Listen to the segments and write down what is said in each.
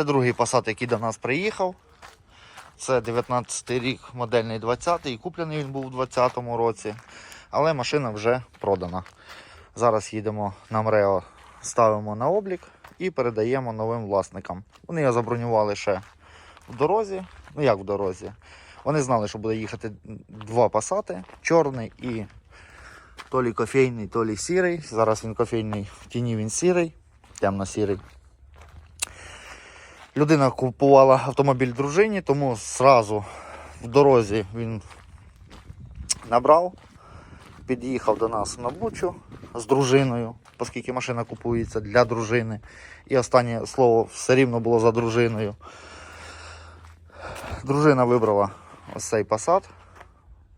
Це другий Passat, який до нас приїхав. Це 19 рік, модельний 20-й. Куплений він був у 20-му році. Але машина вже продана. Зараз їдемо на МРЕО, ставимо на облік і передаємо новим власникам. Вони його забронювали ще в дорозі. Ну як в дорозі? Вони знали, що буде їхати два пасати, чорний і то лі кофейний, то лі сірий. Зараз він кофейний, в тіні він сірий, темно-сірий. Людина купувала автомобіль дружині, тому зразу в дорозі він набрав, під'їхав до нас на Бучу з дружиною, оскільки машина купується для дружини. І останнє слово все рівно було за дружиною. Дружина вибрала ось цей Passat.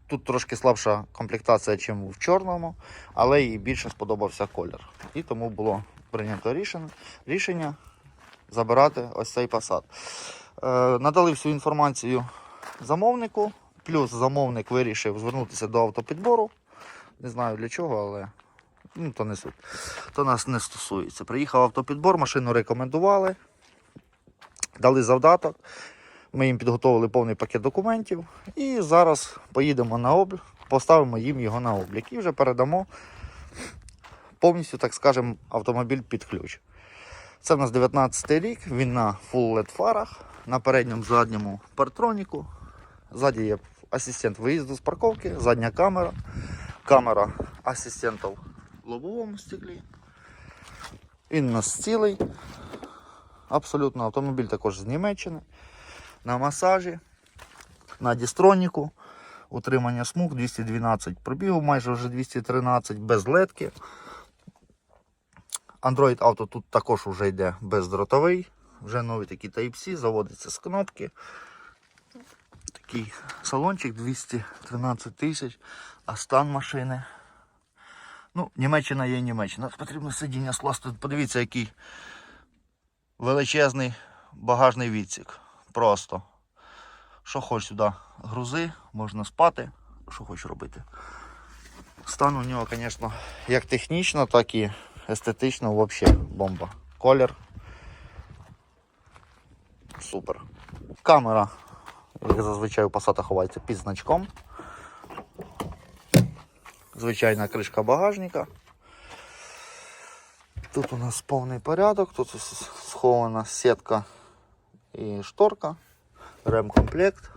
Тут трошки слабша комплектація, ніж в чорному, але їй більше сподобався колір. І тому було прийнято рішення, забирати ось цей Passat. Е, надали всю інформацію замовнику, плюс замовник вирішив звернутися до автопідбору. Не знаю для чого, але ну, то не суть. То нас не стосується. Приїхав автопідбор, машину рекомендували, дали завдаток. Ми їм підготовили повний пакет документів і зараз поїдемо на облік, поставимо їм його на облік і вже передамо повністю, так скажемо, автомобіль під ключ. Це в нас 19 рік, він на full LED фарах, на передньому задньому партроніку. Ззаді є асистент виїзду з парковки, задня камера, камера асистента в лобовому стеклі. Він у нас цілий. Абсолютно автомобіль також з Німеччини. На масажі, на дістроніку, утримання смуг 212 пробігу, майже вже 213 без ледки. Android Auto тут також вже йде бездротовий. Вже новий такий Type-C, заводиться з кнопки. Такий салончик 213 тисяч, а стан машини. Ну, Німеччина є Німеччина. Потрібно сидіння скласти. Подивіться, який величезний багажний відсік. Просто. Що хоч сюди грузи, можна спати, що хоч робити. Стан у нього, звісно, як технічно, так і естетично взагалі бомба. Колір. Супер. Камера, як зазвичай у Passat ховається під значком. Звичайна кришка багажника. Тут у нас повний порядок, тут схована сітка і шторка, ремкомплект.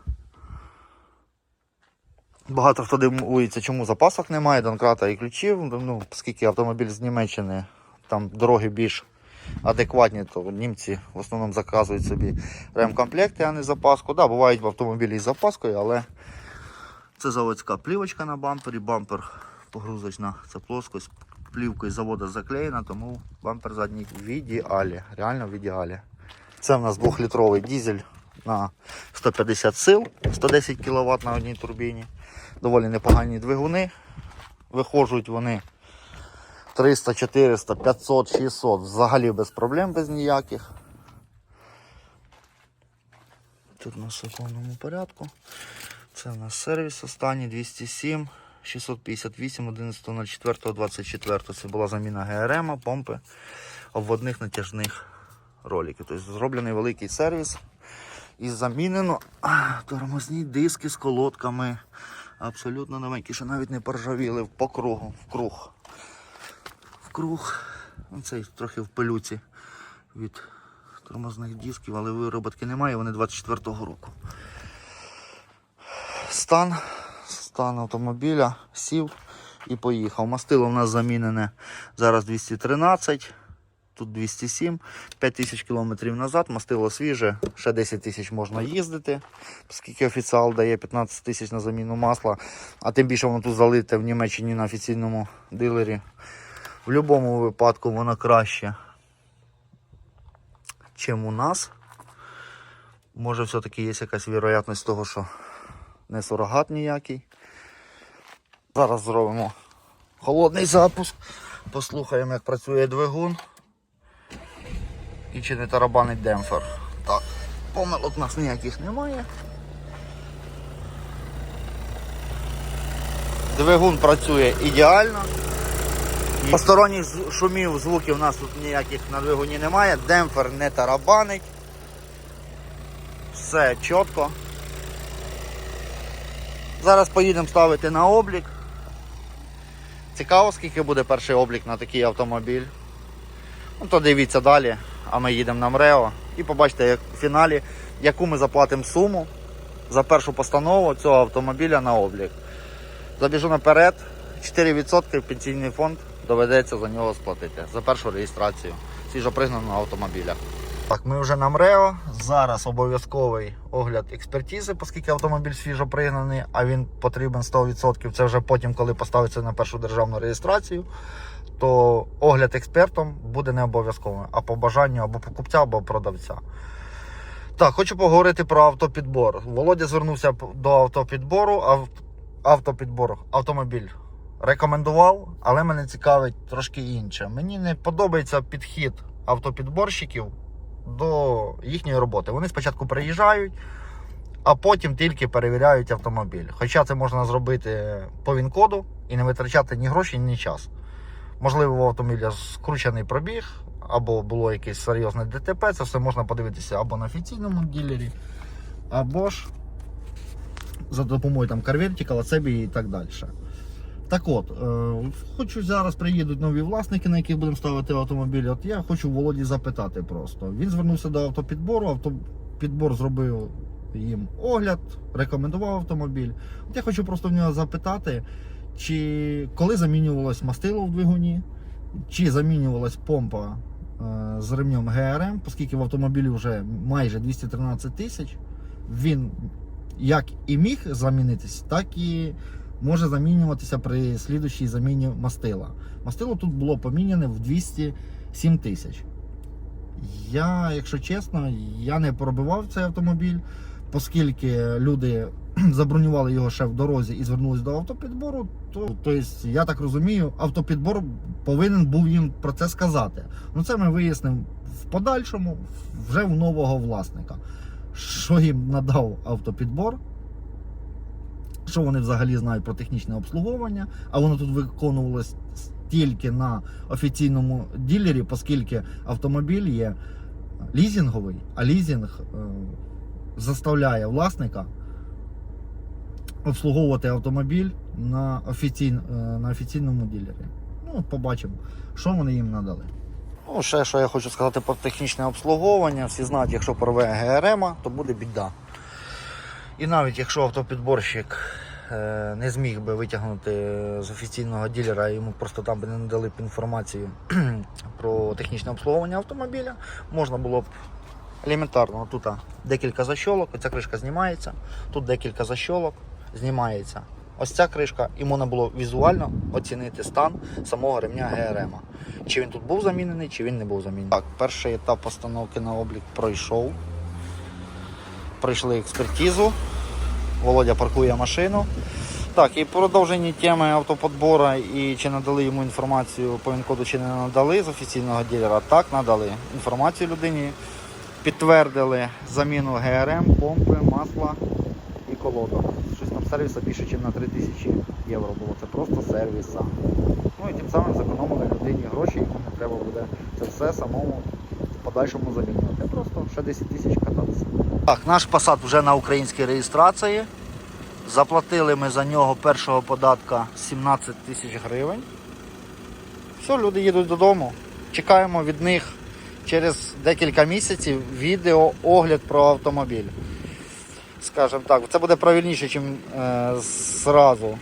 Багато хто дивується, чому запасок немає, донкрата і ключів. Ну, оскільки автомобіль з Німеччини, там дороги більш адекватні, то німці в основному заказують собі ремкомплекти, а не запаску. Да, бувають автомобілі із запаскою, але це заводська плівочка на бампері, бампер погрузочна, це плоскость, плівкою з заводу заклеєна, тому бампер задній в ідеалі, реально в ідеалі. Це в нас 2-літровий дізель на 150 сил, 110 кВт на одній турбіні. Доволі непогані двигуни. Виходжують вони 300, 400, 500, 600, взагалі без проблем, без ніяких. Тут у нас порядку. Це у нас сервіс останній 207 658 11.04 24. Це була заміна ГРМ, помпи, обводних натяжних роликів. Тобто зроблений великий сервіс. І замінено тормозні диски з колодками. Абсолютно новенькі, що навіть не поржавіли по кругу, в круг. В круг. Оцей трохи в пилюці від тормозних дисків, але вироботки немає, вони 24-го року. Стан, стан автомобіля сів і поїхав. Мастило в нас замінене зараз 213, тут 207, 5 тисяч кілометрів назад, мастило свіже, ще 10 тисяч можна їздити, оскільки офіціал дає 15 тисяч на заміну масла, а тим більше воно тут залите в Німеччині на офіційному дилері. В будь-якому випадку воно краще, чим у нас. Може все-таки є якась вірогідність того, що не сурогат ніякий. Зараз зробимо холодний запуск, послухаємо, як працює двигун і чи не тарабанить демпфер. Так, помилок у нас ніяких немає. Двигун працює ідеально. Посторонніх шумів, звуків у нас тут ніяких на двигуні немає, демпфер не тарабанить. Все чітко. Зараз поїдемо ставити на облік. Цікаво, скільки буде перший облік на такий автомобіль. Ну, то дивіться далі, а ми їдемо на МРЕО і побачите як в фіналі, яку ми заплатимо суму за першу постанову цього автомобіля на облік. Забіжу наперед, 4% пенсійний фонд доведеться за нього сплатити за першу реєстрацію свіжопригнаного автомобіля. Так, ми вже на МРЕО. Зараз обов'язковий огляд експертизи, оскільки автомобіль свіжопригнаний, а він потрібен 100%. Це вже потім, коли поставиться на першу державну реєстрацію, то огляд експертом буде не обов'язковим, а по бажанню або покупця, або продавця. Так, хочу поговорити про автопідбор. Володя звернувся до автопідбору. Ав- Автопідбор, автомобіль рекомендував, але мене цікавить трошки інше. Мені не подобається підхід автопідборщиків до їхньої роботи. Вони спочатку приїжджають, а потім тільки перевіряють автомобіль. Хоча це можна зробити по він-коду і не витрачати ні гроші, ні час. Можливо, у автомобіля скручений пробіг, або було якесь серйозне ДТП. Це все можна подивитися або на офіційному ділері, або ж за допомогою там CarVertical, Ацебі і так далі. Так от, е, хочу зараз приїдуть нові власники, на яких будемо ставити автомобіль. От я хочу Володі запитати просто. Він звернувся до автопідбору, автопідбор зробив їм огляд, рекомендував автомобіль. От я хочу просто в нього запитати, чи коли замінювалось мастило в двигуні, чи замінювалась помпа е, з ремнем ГРМ, оскільки в автомобілі вже майже 213 тисяч. Він як і міг замінитись, так і може замінюватися при слідущій заміні мастила. Мастило тут було поміняне в 207 тисяч. Я, якщо чесно, я не пробивав цей автомобіль, оскільки люди забронювали його ще в дорозі і звернулись до автопідбору, то тобто, я так розумію, автопідбор повинен був їм про це сказати. Ну це ми вияснимо в подальшому, вже в нового власника. Що їм надав автопідбор? Що вони взагалі знають про технічне обслуговування, а воно тут виконувалось тільки на офіційному ділері, оскільки автомобіль є лізинговий, а лізинг е, заставляє власника обслуговувати автомобіль на, офіційн, е, на офіційному ділері. Ну, побачимо, що вони їм надали. Ну, ще що я хочу сказати про технічне обслуговування. Всі знають, якщо порве ГРМ, то буде біда. І навіть якщо автопідборщик е, не зміг би витягнути з офіційного ділера, йому просто там би не надали б інформацію про технічне обслуговування автомобіля, можна було б елементарно тут декілька защолок, оця кришка знімається, тут декілька защолок знімається. Ось ця кришка, і можна було візуально оцінити стан самого ремня ГРМ. Чи він тут був замінений, чи він не був замінений. Так, перший етап постановки на облік пройшов. Пройшли експертизу. Володя паркує машину. Так, і продовжені теми автоподбору і чи надали йому інформацію по ВІН-коду, чи не надали з офіційного ділера. Так, надали інформацію людині. Підтвердили заміну ГРМ, помпи, масла і колодок. Сервіса більше, ніж на 3000 євро було. Це просто сервіса. Ну і тим самим зекономили людині гроші, не треба буде це все самому в подальшому замінювати. Просто ще 10 тисяч кататися. Так, наш посад вже на українській реєстрації. Заплатили ми за нього першого податка 17 тисяч гривень. Все, люди їдуть додому. Чекаємо від них через декілька місяців відео огляд про автомобіль. Скажімо так, це буде правильніше, ніж е, зразу е,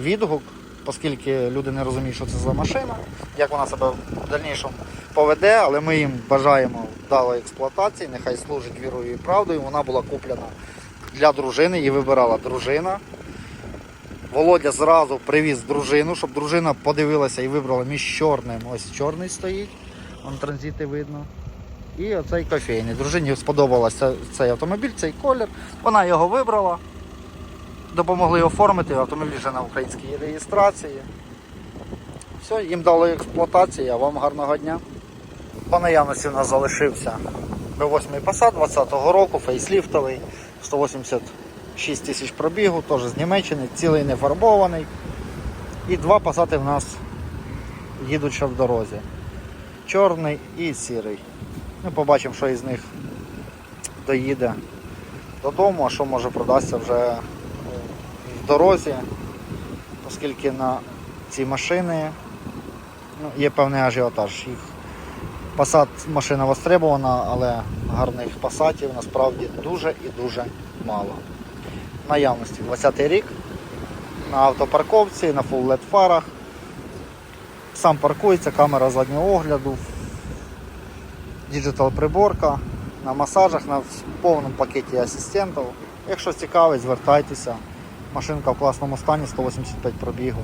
відгук, оскільки люди не розуміють, що це за машина, як вона себе в дальнішому поведе, але ми їм бажаємо вдалої експлуатації, нехай служить вірою і правдою. Вона була куплена для дружини, її вибирала дружина. Володя зразу привіз дружину, щоб дружина подивилася і вибрала між чорним. Ось чорний стоїть, вон транзити видно. І оцей кофейний. Дружині сподобався цей автомобіль, цей колір. Вона його вибрала. Допомогли оформити автомобіль вже на українській реєстрації. Все, їм дали експлуатації, а вам гарного дня. По наявності у нас залишився B8 Passat 20-го року, фейсліфтовий, 186 тисяч пробігу, теж з Німеччини, цілий не фарбований. І два Passat в нас їдуть ще в дорозі. Чорний і сірий. Ми побачимо, що із них доїде додому, а що може продасться вже е, в дорозі, оскільки на ці машини ну, є певний ажіотаж. Їх Passat машина востребована, але гарних пасатів насправді дуже і дуже мало. Наявності 20-й рік на автопарковці, на LED фарах. Сам паркується, камера заднього огляду, діджитал приборка, на масажах, на повному пакеті асистентів. Якщо цікавить, звертайтеся. Машинка в класному стані, 185 пробігу.